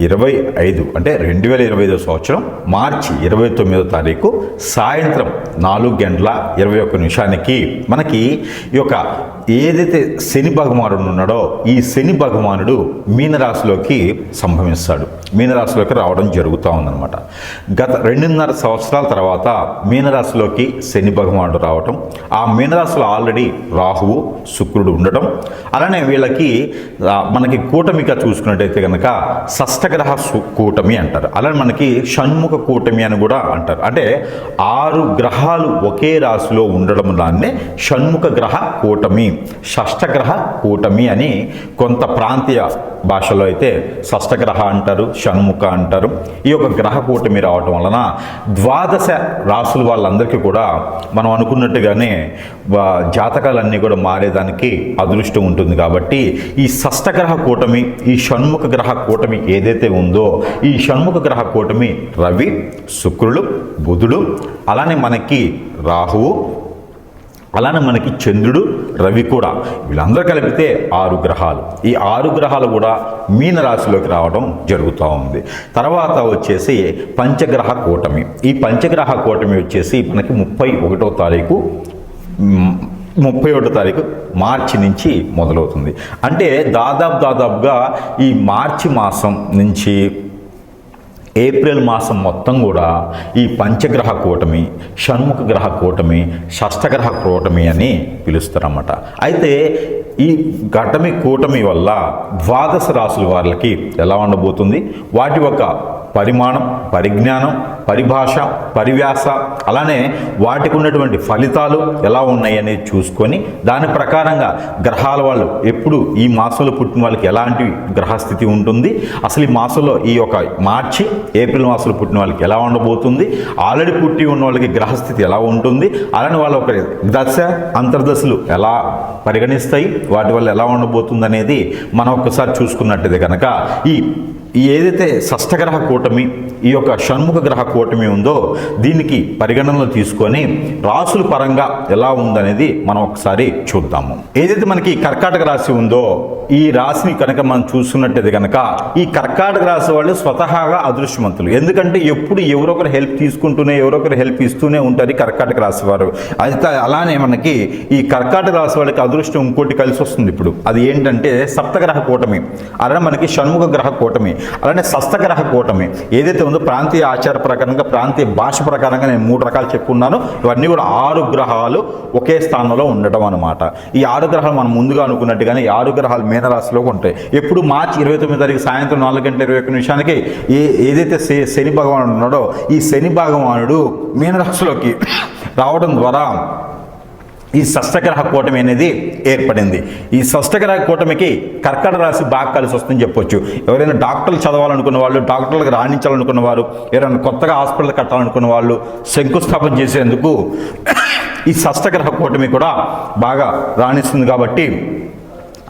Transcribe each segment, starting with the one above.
ఇరవై ఐదు అంటే రెండు వేల ఇరవై ఐదో సంవత్సరం మార్చి ఇరవై తొమ్మిదో తారీఖు సాయంత్రం నాలుగు గంటల ఇరవై ఒక్క నిమిషానికి మనకి ఈ యొక్క ఏదైతే శని భగవానుడు ఉన్నాడో ఈ శని భగవానుడు మీనరాశిలోకి సంభవిస్తాడు మీనరాశిలోకి రావడం జరుగుతూ ఉందన్నమాట. గత రెండున్నర సంవత్సరాల తర్వాత మీనరాశిలోకి శని భగవానుడు రావటం ఆ మీనరాశిలో ఆల్రెడీ రాహువు శుక్రుడు ఉండటం అలానే వీళ్ళకి మనకి కూటమిగా చూసుకున్నట్టయితే కనుక షష్ట అష్టగ్రహ కూటమి అంటారు. అలానే మనకి షణ్ముఖ కూటమి అని కూడా అంటారు. అంటే ఆరు గ్రహాలు ఒకే రాశిలో ఉండడం దాన్నే షణ్ముఖ గ్రహ కూటమి షష్టగ్రహ కూటమి అని కొంత ప్రాంతీయ భాషలో అయితే షష్టగ్రహ అంటారు షణ్ముఖ అంటారు. ఈ యొక్క గ్రహ కూటమి రావటం వలన ద్వాదశ రాసుల వాళ్ళందరికీ కూడా మనం అనుకున్నట్టుగానే జాతకాలన్నీ కూడా మారేదానికి అదృష్టం ఉంటుంది కాబట్టి ఈ షష్టగ్రహ కూటమి ఈ షణ్ముఖ గ్రహ కూటమి ఏదైతే ఉందో ఈ షణ్ముఖ గ్రహ కూటమి రవి శుక్రుడు బుధుడు అలానే మనకి రాహువు అలానే మనకి చంద్రుడు రవి కూడా. వీళ్ళందరూ కలిపితే ఆరు గ్రహాలు. ఈ ఆరు గ్రహాలు కూడా మీన రాశిలోకి రావడం జరుగుతూ ఉంది. తర్వాత వచ్చేసి పంచగ్రహ కూటమి. ఈ పంచగ్రహ కూటమి వచ్చేసి మనకి ముప్పై ఒకటో తారీఖు ముప్పై ఒకటో తారీఖు మార్చి నుంచి మొదలవుతుంది. అంటే దాదాపు దాదాపుగా ఈ మార్చి మాసం నుంచి ఏప్రిల్ మాసం మొత్తం కూడా ఈ పంచగ్రహ కూటమి షణ్ముఖ గ్రహ కూటమి షష్టగ్రహ కూటమి అని పిలుస్తారన్నమాట. అయితే ఈ ఘటమి కూటమి వల్ల ద్వాదశ రాసుల వాళ్ళకి ఎలా ఉండబోతుంది? వాటి యొక్క పరిమాణం పరిజ్ఞానం పరిభాష పరివ్యాస అలానే వాటికి ఉన్నటువంటి ఫలితాలు ఎలా ఉన్నాయి చూసుకొని దాని ప్రకారంగా గ్రహాల వాళ్ళు ఎప్పుడు ఈ మాసంలో పుట్టిన వాళ్ళకి ఎలాంటి గ్రహస్థితి ఉంటుంది? అసలు ఈ మాసంలో ఈ యొక్క మార్చి ఏప్రిల్ మాసంలో పుట్టిన వాళ్ళకి ఎలా ఉండబోతుంది? ఆల్రెడీ పుట్టి ఉన్న వాళ్ళకి గ్రహస్థితి ఎలా ఉంటుంది? అలానే వాళ్ళ ఒక దశ అంతర్దశలు ఎలా పరిగణిస్తాయి? వాటి వల్ల ఎలా ఉండబోతుంది అనేది మనం ఒక్కసారి చూసుకున్నట్టయితే కనుక ఈ ఈ ఏదైతే షష్టగ్రహ కూటమి ఈ యొక్క షణ్ముఖ గ్రహ కూటమి ఉందో దీనికి పరిగణనలో తీసుకొని రాసుల పరంగా ఎలా ఉందనేది మనం ఒకసారి చూద్దాము. ఏదైతే మనకి కర్కాటక రాశి ఉందో ఈ రాశిని కనుక మనం చూసుకున్నట్టయితే కనుక ఈ కర్కాటక రాశి వాళ్ళు స్వతహాగా అదృష్టవంతులు. ఎందుకంటే ఎప్పుడు ఎవరొకరు హెల్ప్ తీసుకుంటూనే ఎవరొకరు హెల్ప్ ఇస్తూనే ఉంటారు కర్కాటక రాశి వారు. అయితే అలానే మనకి ఈ కర్కాటక రాశి వాళ్ళకి అదృష్టం ఇంకోటి కలిసి వస్తుంది ఇప్పుడు. అది ఏంటంటే సప్తగ్రహ కూటమి. అలానే మనకి షణ్ముఖ గ్రహ కూటమి. అలానే సస్తగ్రహ కూటమి. ఏదైతే ఉందో ప్రాంతీయ ఆచార ప్రకారంగా ప్రాంతీయ భాష ప్రకారంగా నేను మూడు రకాలు చెప్పుకున్నాను ఇవన్నీ కూడా ఆరు గ్రహాలు ఒకే స్థానంలో ఉండటం అనమాట ఈ ఆరు గ్రహాలు మనం ముందుగా అనుకున్నట్టుగానే ఈ ఆరు గ్రహాలు మీనరాశిలో ఉంటాయి. ఎప్పుడు మార్చి ఇరవై తొమ్మిది తారీఖు సాయంత్రం నాలుగు గంటల ఇరవై ఒక్క నిమిషానికి ఏ ఏదైతే శని భగవానుడు ఉన్నాడో ఈ శని భగవానుడు మీనరాశిలోకి రావడం ద్వారా ఈ షష్టగ్రహ కూటమి అనేది ఏర్పడింది. ఈ షష్టగ్రహ కూటమికి కర్కట రాశి బాగా కలిసి వస్తుందని చెప్పొచ్చు. ఎవరైనా డాక్టర్లు చదవాలనుకున్న వాళ్ళు డాక్టర్లకు రాణించాలనుకున్న వారు ఎవరైనా కొత్తగా హాస్పిటల్ కట్టాలనుకున్న వాళ్ళు శంకుస్థాపన చేసేందుకు ఈ షష్టగ్రహ కూటమి కూడా బాగా రాణిస్తుంది కాబట్టి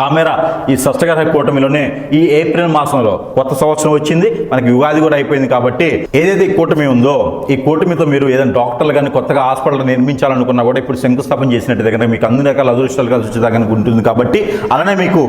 ఆ మేర ఈ షష్టగ్రహ కూటమిలోనే ఈ ఏప్రిల్ మాసంలో కొత్త సంవత్సరం వచ్చింది. మనకి ఉగాది కూడా అయిపోయింది కాబట్టి ఏదైతే ఈ కూటమి ఉందో ఈ కూటమితో మీరు ఏదైనా డాక్టర్లు కానీ కొత్తగా హాస్పిటల్ నిర్మించాలనుకున్నా కూడా ఇప్పుడు శంకుస్థాపన చేసినట్టు దగ్గర మీకు అన్ని రకాల అదృష్టాలు కలిసి వచ్చేదాకా ఉంటుంది కాబట్టి అలానే మీకు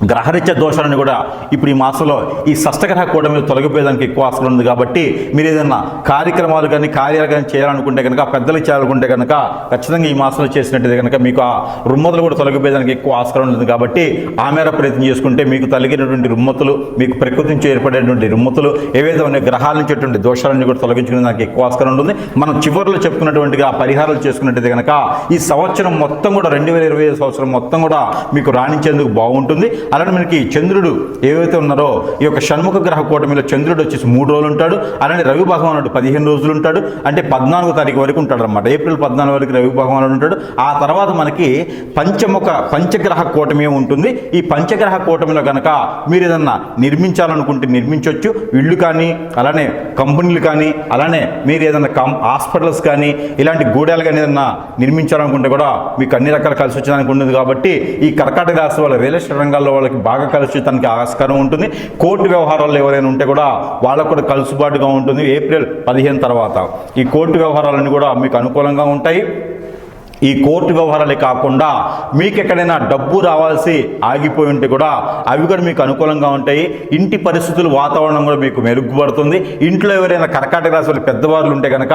గ్రహరీత్య దోషాలను కూడా ఇప్పుడు ఈ మాసంలో ఈ షష్టగ్రహ కూటమి తొలగిపోయేదానికి ఎక్కువ ఆస్కారం ఉంది కాబట్టి మీరు ఏదైనా కార్యక్రమాలు కానీ కార్యాలు కానీ చేయాలనుకుంటే కనుక పెద్దలు చేయాలనుకుంటే కనుక ఖచ్చితంగా ఈ మాసంలో చేసినట్టు కనుక మీకు ఆ రుమ్మతులు కూడా తొలగిపోయేదానికి ఎక్కువ ఆస్కారం ఉంటుంది కాబట్టి ఆ మేర ప్రయత్నం చేసుకుంటే మీకు తొలగినటువంటి రుమ్మతులు మీకు ప్రకృతి నుంచి ఏర్పడేటువంటి రుమ్మతులు ఏవైతే ఉన్నాయి గ్రహాల నుంచి వచ్చేటువంటి దోషాలన్నీ కూడా తొలగించుకునే దానికి ఎక్కువ ఆస్కారం ఉంటుంది. మనం చివరిలో చెప్పుకున్నటువంటిగా పరిహారాలు చేసుకున్నట్టు కనుక ఈ సంవత్సరం మొత్తం కూడా రెండు వేల ఇరవై సంవత్సరం మొత్తం కూడా మీకు రాణించేందుకు బాగుంటుంది. అలానే మనకి చంద్రుడు ఏవైతే ఉన్నారో ఈ యొక్క షణ్ముఖ గ్రహ కూటమిలో చంద్రుడు వచ్చేసి మూడు రోజులు ఉంటాడు. అలానే రవి భగవానుడు పదిహేను రోజులు ఉంటాడు. అంటే పద్నాలుగో తారీఖు వరకు ఉంటాడు అనమాట ఏప్రిల్ పద్నాలుగు వరకు రవి భగవానుడు ఉంటాడు. ఆ తర్వాత మనకి పంచముఖ పంచగ్రహ కూటమి ఉంటుంది. ఈ పంచగ్రహ కూటమిలో కనుక మీరు ఏదన్నా నిర్మించాలనుకుంటే నిర్మించవచ్చు ఇళ్ళు కానీ అలానే కంపెనీలు కానీ అలానే మీరు ఏదైనా కం హాస్పిటల్స్ కానీ ఇలాంటి గూడాలు కానీ ఏదన్నా నిర్మించాలనుకుంటే కూడా మీకు అన్ని రకాల కలిసి వచ్చేదానికి ఉంటుంది కాబట్టి ఈ కర్కాటక రాశి వాళ్ళ రియల్ ఎస్టేట్ రంగాల్లో వాళ్ళకి బాగా కలిసి ఆస్కారం ఉంటుంది. కోర్టు వ్యవహారాలు ఎవరైనా ఉంటే కూడా వాళ్ళకు కూడా కలుసుబాటుగా ఉంటుంది. ఏప్రిల్ పదిహేను తర్వాత ఈ కోర్టు వ్యవహారాలన్నీ కూడా మీకు అనుకూలంగా ఉంటాయి. ఈ కోర్టు వ్యవహారాలే కాకుండా మీకు ఎక్కడైనా డబ్బు రావాల్సి ఆగిపోయి ఉంటే కూడా అవి కూడా మీకు అనుకూలంగా ఉంటాయి. ఇంటి పరిస్థితులు వాతావరణం కూడా మీకు మెరుగుపడుతుంది. ఇంట్లో ఎవరైనా కర్కాటక రాశి వాళ్ళు పెద్దవాళ్ళు ఉంటే కనుక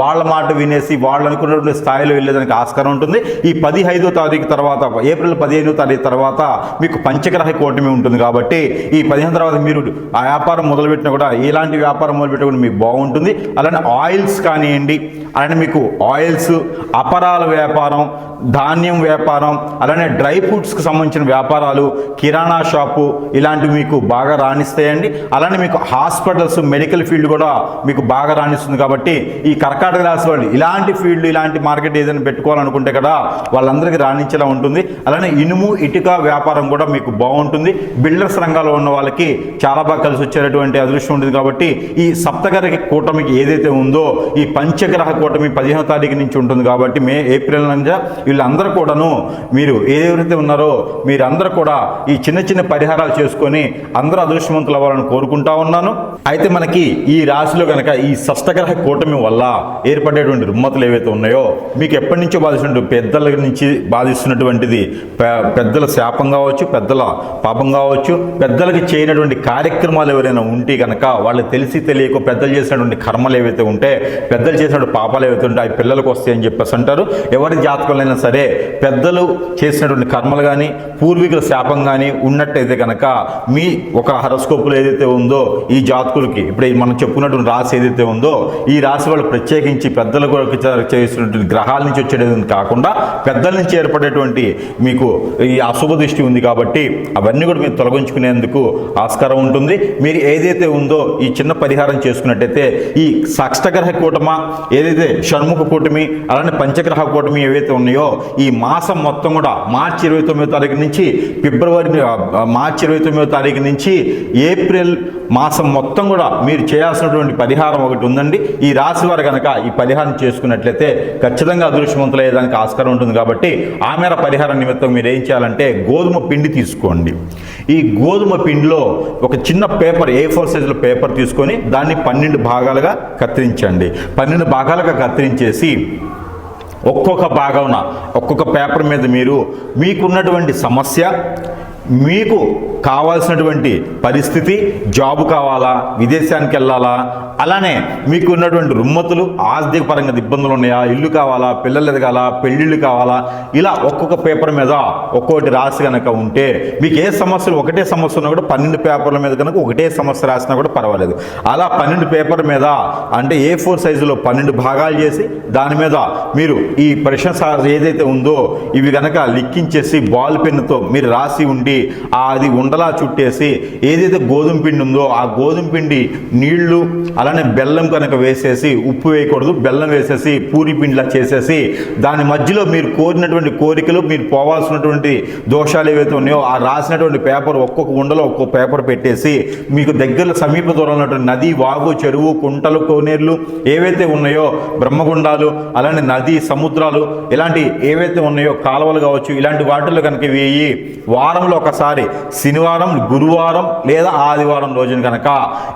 వాళ్ళ మాట వినేసి వాళ్ళు అనుకున్నటువంటి స్థాయిలో వెళ్ళేదానికి ఆస్కారం ఉంటుంది. ఈ పదిహైదో తారీఖు తర్వాత ఏప్రిల్ పదిహేనో తారీఖు తర్వాత మీకు పంచగ్రహ కూటమి ఉంటుంది కాబట్టి ఈ పదిహేను తర్వాత మీరు ఆ వ్యాపారం మొదలుపెట్టినా కూడా ఎలాంటి వ్యాపారం మొదలుపెట్టినా కూడా మీకు బాగుంటుంది. అలానే ఆయిల్స్ కానివ్వండి అలానే మీకు ఆయిల్స్ అపరాల వ్యాపారం ధాన్యం వ్యాపారం అలానే డ్రై ఫ్రూట్స్కి సంబంధించిన వ్యాపారాలు కిరాణా షాపు ఇలాంటివి మీకు బాగా రాణిస్తాయండి. అలానే మీకు హాస్పిటల్స్ మెడికల్ ఫీల్డ్ కూడా మీకు బాగా రాణిస్తుంది కాబట్టి ఈ కర్కాటక రాశి వాళ్ళు ఇలాంటి ఫీల్డ్ ఇలాంటి మార్కెట్ ఏదైనా పెట్టుకోవాలనుకుంటే కదా వాళ్ళందరికీ రాణించేలా ఉంటుంది. అలానే ఇనుము ఇటుక వ్యాపారం కూడా మీకు బాగుంటుంది. బిల్డర్స్ రంగాల్లో ఉన్న వాళ్ళకి చాలా బాగా కలిసి వచ్చేటటువంటి అదృష్టం ఉంటుంది కాబట్టి ఈ సప్తగ్రహ కూటమికి ఏదైతే ఉందో ఈ పంచగ్రహ కూటమి పదిహేనో తారీఖు నుంచి ఉంటుంది కాబట్టి మే ఏప్రిల్ నుంచి వీళ్ళందరూ కూడాను మీరు ఏదైతే ఉన్నారో మీరందరూ కూడా ఈ చిన్న చిన్న పరిహారాలు చేసుకొని అందరూ అదృష్టవంతులు అవ్వాలని కోరుకుంటా ఉన్నాను. అయితే మనకి ఈ రాశిలో కనుక ఈ షష్టగ్రహ కూటమి వల్ల ఏర్పడేటువంటి రుమ్మతులు ఏవైతే ఉన్నాయో మీకు ఎప్పటి నుంచో బాధిస్తున్నటువంటి పెద్దల నుంచి బాధిస్తున్నటువంటిది పెద్దల శాపం కావచ్చు పెద్దల పాపం కావచ్చు పెద్దలకు చేయనటువంటి కార్యక్రమాలు ఎవరైనా ఉంటే కనుక వాళ్ళకి తెలిసి తెలియక పెద్దలు చేసినటువంటి కర్మలు ఏవైతే ఉంటే పెద్దలు చేసినటువంటి పాపాలు ఏవైతే ఉంటే అవి పిల్లలకు వస్తాయని చెప్పేసి అంటారు. ఎవరు ఎవరి జాతకంలో సరే పెద్దలు చేసినటువంటి కర్మలు కానీ పూర్వీకుల శాపం కానీ ఉన్నట్టయితే కనుక మీ ఒక హరస్కోపులో ఏదైతే ఉందో ఈ జాతకులకి ఇప్పుడు మనం చెప్పుకున్నటువంటి రాశి ఏదైతే ఉందో ఈ రాశి వాళ్ళు ప్రత్యేకించి పెద్దల కొరకు చేసినటువంటి గ్రహాల నుంచి వచ్చేది కాకుండా పెద్దల నుంచి ఏర్పడేటువంటి మీకు ఈ అశుభ దృష్టి ఉంది కాబట్టి అవన్నీ కూడా మీరు తొలగించుకునేందుకు ఆస్కారం ఉంటుంది. మీరు ఏదైతే ఉందో ఈ చిన్న పరిహారం చేసుకున్నట్టయితే ఈ సష్టగ్రహ కూటమ ఏదైతే షణ్ముఖ కూటమి అలానే పంచగ్రహ కూటమి ఏవైతే ఉన్నాయో ఈ మాసం మొత్తం కూడా మార్చి ఇరవై తొమ్మిదో తారీఖు నుంచి ఫిబ్రవరి మార్చి ఇరవై తొమ్మిదో తారీఖు నుంచి ఏప్రిల్ మాసం మొత్తం కూడా మీరు చేయాల్సినటువంటి పరిహారం ఒకటి ఉందండి. ఈ రాశి వారు కనుక ఈ పరిహారం చేసుకున్నట్లయితే ఖచ్చితంగా అదృష్టవంతులు అయ్యేదానికి ఆస్కారం ఉంటుంది కాబట్టి ఆ మేర పరిహారం నిమిత్తం మీరు ఏం చేయాలంటే గోధుమ పిండి తీసుకోండి. ఈ గోధుమ పిండిలో ఒక చిన్న పేపర్ ఏ ఫోర్ సైజులో పేపర్ తీసుకొని దాన్ని పన్నెండు భాగాలుగా కత్తిరించండి. పన్నెండు భాగాలుగా కత్తిరించేసి ఒక్కొక్క భాగమున ఒక్కొక్క పేపర్ మీద మీరు మీకున్నటువంటి సమస్య మీకు కావాల్సినటువంటి పరిస్థితి జాబు కావాలా విదేశానికి వెళ్ళాలా అలానే మీకు ఉన్నటువంటి రుమ్మతులు ఆర్థిక పరంగా ఇబ్బందులు ఉన్నాయా? ఇల్లు కావాలా? పిల్లలు ఎదగాలా? పెళ్ళిళ్ళు కావాలా? ఇలా ఒక్కొక్క పేపర్ మీద ఒక్కొక్కటి రాసి కనుక ఉంటే మీకు ఏ సమస్యలు ఒకటే సమస్య ఉన్నా కూడా పన్నెండు పేపర్ల మీద కనుక ఒకటే సమస్య రాసినా కూడా పర్వాలేదు. అలా పన్నెండు పేపర్ మీద అంటే ఏ ఫోర్ సైజులో పన్నెండు భాగాలు చేసి దాని మీద మీరు ఈ ప్రశ్న ఏదైతే ఉందో ఇవి కనుక లిక్కించేసి బాల్ పెన్నుతో మీరు రాసి ఉండి అది ఉండలా చుట్టేసి ఏదైతే గోధుమ పిండి ఉందో ఆ గోధుమ పిండి నీళ్ళు అలానే బెల్లం కనుక వేసేసి ఉప్పు వేయకూడదు. బెల్లం వేసేసి పూరి పిండిలా చేసేసి దాని మధ్యలో మీరు కోరినటువంటి కోరికలు మీరు పోవాల్సినటువంటి దోషాలు ఏవైతే ఉన్నాయో ఆ రాసినటువంటి పేపర్ ఒక్కొక్క ఉండలో ఒక్కొక్క పేపర్ పెట్టేసి మీకు దగ్గర సమీప దూరంలో ఉన్నటువంటి నది వాగు చెరువు కుంటలు కోనేర్లు ఏవైతే ఉన్నాయో బ్రహ్మగుండాలు అలానే నది సముద్రాలు ఇలాంటి ఏవైతే ఉన్నాయో కాలువలు కావచ్చు ఇలాంటి వాటిల్లో కనుక వేయి వారంలో ఒకసారి శనివారం గురువారం లేదా ఆదివారం రోజున కనుక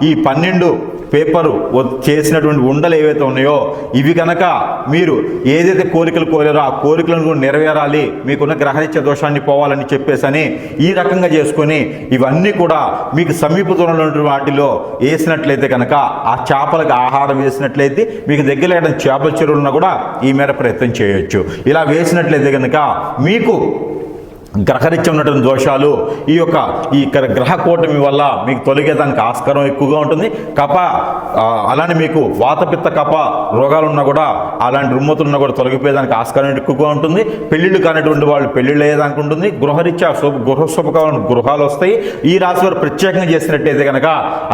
ఈ పన్నెండు పేపర్ వ- చేసినటువంటి ఉండలు ఏవైతే ఉన్నాయో ఇవి కనుక మీరు ఏదైతే కోరికలు కోరారో ఆ కోరికలను కూడా నెరవేరాలి మీకున్న గ్రహరీత్య దోషాన్ని పోవాలని చెప్పేసని ఈ రకంగా చేసుకొని ఇవన్నీ కూడా మీకు సమీప దూరంలో వాటిలో వేసినట్లయితే కనుక ఆ చేపలకు ఆహారం వేసినట్లయితే మీకు దగ్గర చేపల చెరువులను కూడా ఈ మేర ప్రయత్నం చేయొచ్చు. ఇలా వేసినట్లయితే కనుక మీకు గ్రహరీత్యం ఉన్నటువంటి దోషాలు ఈ యొక్క ఈ గ్రహ కూటమి వల్ల మీకు తొలగేదానికి ఆస్కారం ఎక్కువగా ఉంటుంది. కప అలానే మీకు వాతపిత్త కప రోగాలు ఉన్నా కూడా అలాంటి రుమ్మతులు ఉన్నా కూడా తొలగిపోయేదానికి ఆస్కారం ఎక్కువగా ఉంటుంది. పెళ్ళిళ్ళు కానిటువంటి వాళ్ళు పెళ్ళిళ్ళు అయ్యేదానికి ఉంటుంది. గృహరీత్యా శుభ గృహ శుభకాలను గృహాలు వస్తాయి. ఈ రాశి వారు ప్రత్యేకంగా చేసినట్టయితే కనుక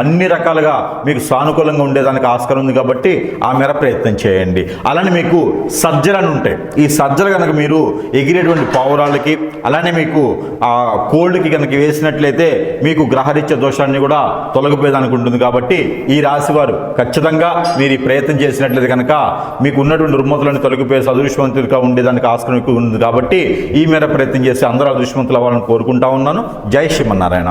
అన్ని రకాలుగా మీకు సానుకూలంగా ఉండేదానికి ఆస్కారం ఉంది కాబట్టి ఆ మేర ప్రయత్నం చేయండి. అలానే మీకు సజ్జలు అని ఉంటాయి. ఈ సజ్జలు కనుక మీరు ఎగిరేటువంటి పావురాలకి అలానే మీకు ఆ కోల్డ్కి కనుక వేసినట్లయితే మీకు గ్రహరీత్య దోషాన్ని కూడా తొలగిపోయేదానికి ఉంటుంది కాబట్టి ఈ రాశి వారు ఖచ్చితంగా మీరు ఈ ప్రయత్నం చేసినట్లయితే కనుక మీకు ఉన్నటువంటి రుమ్మతులను తొలగిపోయే అదృష్టవంతులుగా ఉండేదానికి ఆస్కారం ఎక్కువ ఉంది కాబట్టి ఈ మేర ప్రయత్నం చేసి అందరూ అదృష్టవంతులు అవ్వాలని కోరుకుంటా ఉన్నాను. జై శ్రీమన్నారాయణ.